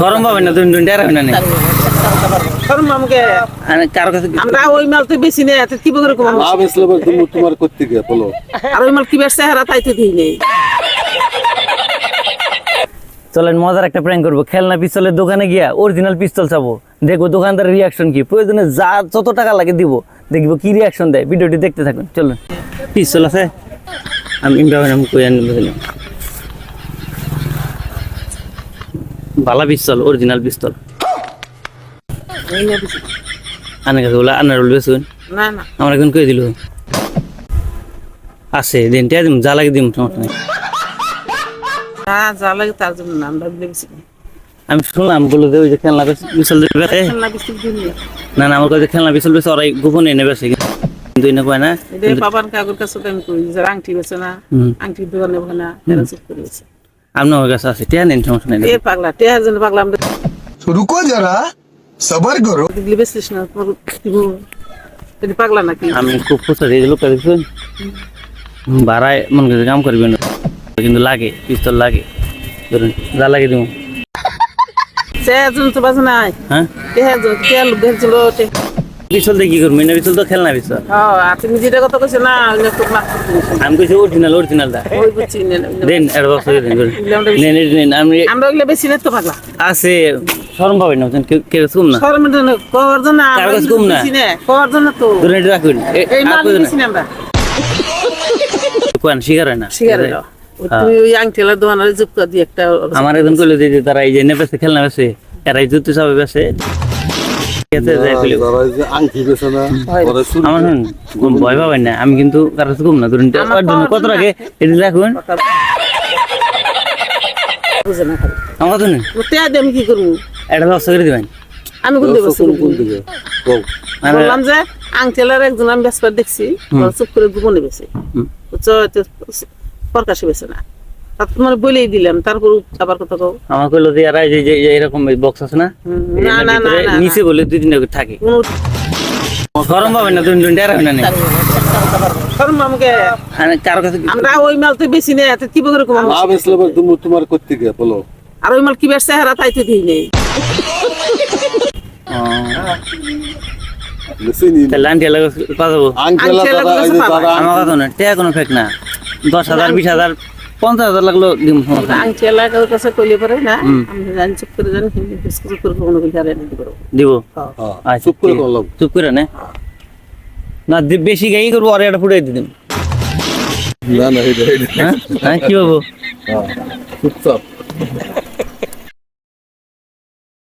গরম পাবেন না দুই দুই হবে না নে। শরম আমাকে আর কাছে আমরা ওই মাল তো বেশি নেই কি বলে কম না বেচলে তুমি তোমার করতে গিয়ে বলো। আর ওই মাল কি বেশ চেহারা তাই তো দিই নেই। চলেন মজার একটা প্র্যাঙ্ক করব। খেলনা পিস্তলের দোকানে গিয়া অরিজিনাল পিস্তল চাবো। দেখব দোকানদারের রিয়াকশন কি। প্রয়োজনে যা যত টাকা লাগে দিব। দেখব কি রিয়াকশন দেয়। ভিডিওটি দেখতে থাকুন চলুন। পিস্তল আছে? আমি ইমরান আমি কই ভালা পিস্তল অরিজিনাল পিস্তল। ওই না বেশি। আনার কাছে বলে আনার বলবে শুন না না। আমার এখন কই দিল? আছে দিন দিম যা লাগে দিম সমস্যা যা লাগে তার জন্য আমরা বলে আমি শুনলাম বলে যে ওই যে খেলনা বেশি দিই না না না আমার কাছে খেলনা পিছল বেশি ওরাই গোপনে এনে বেছে কিন্তু এনে কয় না। বাবার কাকুর কাছে আমি কই যে আংটি বেছে না। আংটি দোকানে বসে না করে আপনার কাছে আছে টিয়া নেন সমস্যা নেই। এ পাগলা টিয়া যেন পাগলা আমরা রুকো যারা সবার করো। দিল্লি বেশিস না তুমি পাগলা নাকি? আমি খুব খুশি এই লোক দেখুন ভাড়ায় মন করে কাম করবেন কিন্তু লাগে পিস্তল লাগে। ধরুন যা লাগে দিব। সে একজন তো বাজে নাই। হ্যাঁ? টিয়া লোক দেখছিল দিয়ে কি করবি? না পিস্তল তো খেলনা পিস্তল হ্যাঁ আর তুমি যেটা কথা কইছো না আমি কইছি অরিজিনাল অরিজিনালটা নে না, দেন দশ টাকা দেন নেন নেন আমি আমরা ওইগুলো বেশি নেই তো পাগলা। আছে শরম পাবেন না কেউ- কেউ শুন না। জন্য কর জন্য কাছে কম না। জন্য তো। রাখুন। এই মাল না। আমরা। কোয়ান শিকার না। শিকারে দাও তুমি ওই আংটিলা দোকানের যুক্ত দিয়ে একটা আমার একজন কইলো যে তারা এই যে নেপেছে খেলনা বেছে এরাই জুতো সবে বেছে। ভয় পাবেন না। আমি কিন্তু কারও কাছে কম না ধরুন। জন্য কত রাখে এটা রাখুন আমার আমি কি করব? এটা ব্যবস্থা করে দিবেন। আমি কোন বললাম যে আংটেলার একজন আমি বেসবার দেখছি চুপ করে গোপনে বেছে। প্রকাশে বেছে না। তা তোমার বলেই দিলাম তারপর আবার কথা কও। আমার কইলো যে এরা যে- এরকম বক্স আছে না? না না না নিচে বলে দুই করে থাকে। গরম পাবেন না দুই টাকা হবে না। শরম আমাকে আর কারও কাছে আমরা ওই মাল তো বেশি নেই এত কি বলে কম তুমি তোমার করতে গিয়ে বলো। আর ওই মাল কি বেশ চেহারা তাই তো দিই নেই। তাহলে আন্টি এলাকা আমার কথা কোনো ফেক না। দশ হাজার বিশ হাজার পঞ্চাশ হাজার লাগল দিম। আংটি কাছে কইলে পরে না আমি জানি চুপ করে জানি হিন্দি চুপ করে কোনো কিছু আর এনে দিব। দিব? হ্যাঁ, আচ্ছা, চুপ করে চুপ করে নে। না দি- বেশি গাই করব আর একটা ফুটাই দিদিম না না এটা এটা হ্যাঁ? হ্যাঁ কি হব হ্যাঁ, চুপচাপ।